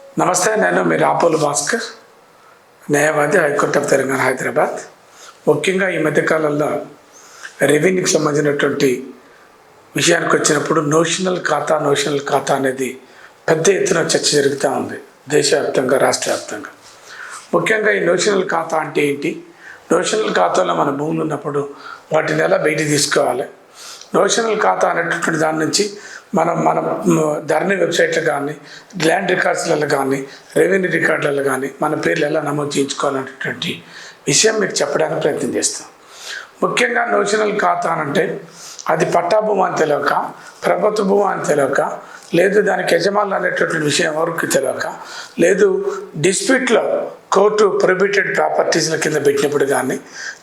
నమస్తే నేను మీ రాపోలు భాస్కర్. న్యాయవాది హైకోర్టు ఆఫ్ తెలంగాణ హైదరాబాద్. ముఖ్యంగా ఈ మధ్యకాలంలో రెవెన్యూకి సంబంధించినటువంటి విషయానికి వచ్చినప్పుడు నోషనల్ ఖాతా నోషనల్ ఖాతా అనేది పెద్ద ఎత్తున చర్చ జరుగుతూ ఉంది దేశవ్యాప్తంగా రాష్ట్ర వ్యాప్తంగా ముఖ్యంగా ఈ నోషనల్ ఖాతా అంటే ఏంటి? నోషనల్ ఖాతాలో మన భూములు ఉన్నప్పుడు వాటిని ఎలా బయటికి తీసుకోవాలి? నోషనల్ ఖాతా అనేటటువంటి దాని నుంచి మనం మన ధరణి వెబ్సైట్లో కానీ ల్యాండ్ రికార్డ్స్లలో కానీ రెవెన్యూ రికార్డులలో కానీ మన పేర్లు ఎలా నమోదు చేయించుకోవాలనేటువంటి విషయం మీకు చెప్పడానికి ప్రయత్నం చేస్తాం. ముఖ్యంగా నోషనల్ ఖాతా అని అంటే అది పట్టా భూమా అని తెలియక ప్రభుత్వ భూమా అని తెలియక లేదు దానికి యజమానులు అనేటటువంటి విషయం ఎవరికి తెలియక లేదు డిస్ప్యూట్లో కోర్టు ప్రొహిబిటెడ్ ప్రాపర్టీస్ల కింద పెట్టినప్పుడు కానీ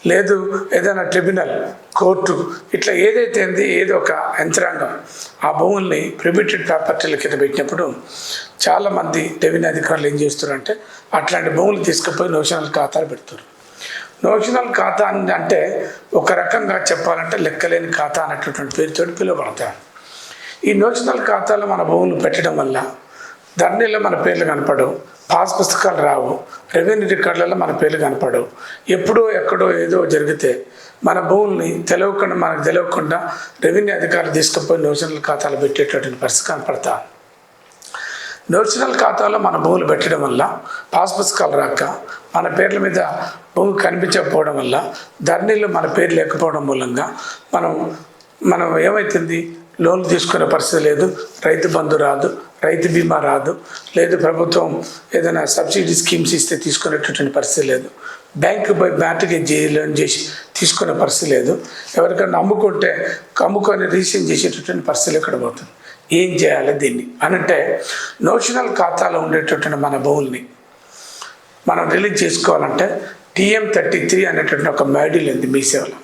లేదు ఏదైనా ట్రిబ్యునల్ కోర్టు ఇట్లా ఏదైతే ఉంది ఏదో ఒక యంత్రాంగం ఆ భూముల్ని ప్రొహిబిటెడ్ ప్రాపర్టీల కింద పెట్టినప్పుడు చాలామంది రెవెన్యూ అధికారులు ఏం చేస్తారంటే అట్లాంటి భూములు తీసుకుపోయి నోషనల్ ఖాతాలు పెడతారు. నోషనల్ ఖాతా అని అంటే ఒక రకంగా చెప్పాలంటే లెక్కలేని ఖాతా అన్నటువంటి పేరుతో పిలువబడతారు. ఈ నోషనల్ ఖాతాలో మన భూములు పెట్టడం వల్ల ధరణిలో మన పేర్లు కనపడవు పాస్ పుస్తకాలు రావు రెవెన్యూ రికార్డులలో మన పేర్లు కనపడవు. ఎప్పుడో ఎక్కడో ఏదో జరిగితే మన భూముల్ని తెలియకుండా మనకు తెలియకుండా రెవెన్యూ అధికారులు తీసుకుపోయి నోషనల్ ఖాతాలు పెట్టేటటువంటి పరిస్థితి కనపడతా నోషనల్ ఖాతాలో మన భూములు పెట్టడం వల్ల పాస్ పుస్తకాలు రాక మన పేర్ల మీద భూమి కనిపించకపోవడం వల్ల ధరణిలో మన పేరు లేకపోవడం మూలంగా మనం మనం ఏమవుతుంది లోన్లు తీసుకునే పరిస్థితి లేదు. రైతు బంధు రాదు రైతు బీమా రాదు. లేదు ప్రభుత్వం ఏదైనా సబ్సిడీ స్కీమ్స్ ఇస్తే తీసుకునేటటువంటి పరిస్థితి లేదు. బ్యాంకు పోయి బ్యాంకుకి లోన్ చేసి తీసుకునే పరిస్థితి లేదు. ఎవరికైనా అమ్ముకుంటే అమ్ముకొని రీసీవ్ చేసేటటువంటి పరిస్థితి ఎక్కడ పోతుంది? ఏం చేయాలి దీన్ని? అనంటే నోషనల్ ఖాతాలో ఉండేటటువంటి మన భూముల్ని మనం రిలీజ్ చేసుకోవాలంటే టీఎం థర్టీ త్రీ అనేటువంటి ఒక మాడ్యూల్ ఉంది మీ సేవలో.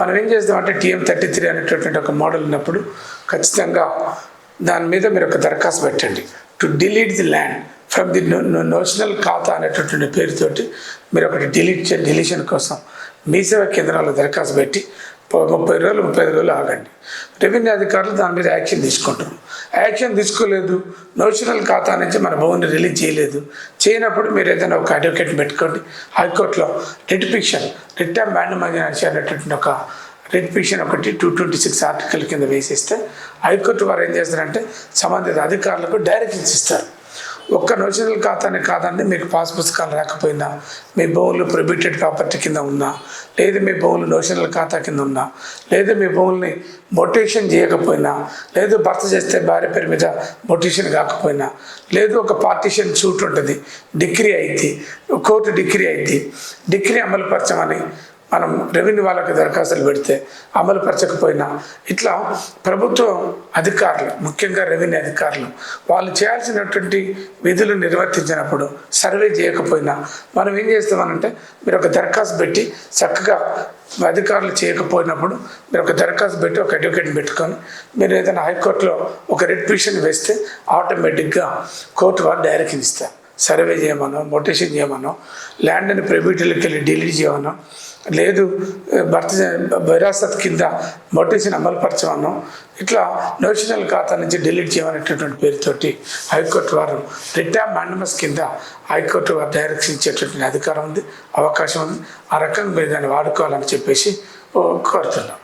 మనం ఏం చేస్తామంటే టీఎం థర్టీ త్రీ అనేటటువంటి ఒక మోడల్ ఉన్నప్పుడు ఖచ్చితంగా దాని మీద మీరు ఒక దరఖాస్తు పెట్టండి. To delete the land from the notional ఖాతా అనేటటువంటి పేరుతోటి మీరు ఒకటి డిలీట్ చే డిలీషన్ కోసం మీ సేవ కేంద్రాల్లో దరఖాస్తు పెట్టి ముప్పై రోజులు ముప్పై ఐదు రోజులు ఆగండి. రెవెన్యూ అధికారులు దాని మీద యాక్షన్ తీసుకుంటారు. యాక్షన్ తీసుకోలేదు. నోషనల్ ఖాతా నుంచి మన భూమిని రిలీజ్ చేయలేదు. చేయనప్పుడు మీరు ఏదైనా ఒక అడ్వకేట్ పెట్టుకోండి. హైకోర్టులో రిట్ పిక్షన్ రిట్ ఆఫ్ మ్యాండమైజేషన్ అనేటటువంటి ఒక రిట్ పిక్షన్ ఒకటి టూ ట్వంటీ సిక్స్ ఆర్టికల్ కింద వేసేస్తే హైకోర్టు వారు ఏం చేస్తారంటే సంబంధిత అధికారులకు డైరెక్షన్స్ ఇస్తారు. ఒక్క నోషనల్ ఖాతానే కాదండి మీకు పాస్ పుస్తకాలు రాకపోయినా మీ భూములు ప్రొబిటెడ్ ప్రాపర్టీ కింద ఉన్నా లేదా మీ భూములు నోషనల్ ఖాతా కింద ఉన్నా లేదా మీ భూముల్ని మొటేషన్ చేయకపోయినా లేదు భర్త చేస్తే భార్య పేరు మీద మొటేషన్ కాకపోయినా లేదు ఒక పార్టీషన్ సూట్ ఉంటుంది డిగ్రీ అయితే కోర్టు డిగ్రీ అయితే డిగ్రీ అమలుపరచమని మనం రెవెన్యూ వాళ్ళకి దరఖాస్తులు పెడితే అమలు పరచకపోయినా ఇట్లా ప్రభుత్వం అధికారులు ముఖ్యంగా రెవెన్యూ అధికారులు వాళ్ళు చేయాల్సినటువంటి విధులు నిర్వర్తించినప్పుడు సర్వే చేయకపోయినా మనం ఏం చేస్తామనంటే మీరు ఒక దరఖాస్తు పెట్టి చక్కగా అధికారులు చేయకపోయినప్పుడు మీరు ఒక దరఖాస్తు పెట్టి ఒక అడ్వకేట్ని పెట్టుకొని మీరు ఏదైనా హైకోర్టులో ఒక రెడ్ పిటిషన్ వేస్తే ఆటోమేటిక్గా కోర్టు వారు డైరెక్షన్ ఇస్తారు. సర్వే చేయమనో మొటేషన్ చేయమనో ల్యాండ్ని ప్రైవేట్లోకి వెళ్ళి డిలీట్ చేయమనో లేదు భర్త విరాసత్ కింద నోటీసుని అమలుపరచమనో. ఇట్లా నోషనల్ ఖాతా నుంచి డిలీట్ చేయమనేటటువంటి పేరుతోటి హైకోర్టు వారు రిటా మాండమస్ కింద హైకోర్టు వారు డైరెక్షన్ ఇచ్చేటటువంటి అధికారం ఉంది అవకాశం ఉంది. ఆ రకంగా మీరు దాన్ని వాడుకోవాలని చెప్పేసి కోరుతున్నాం.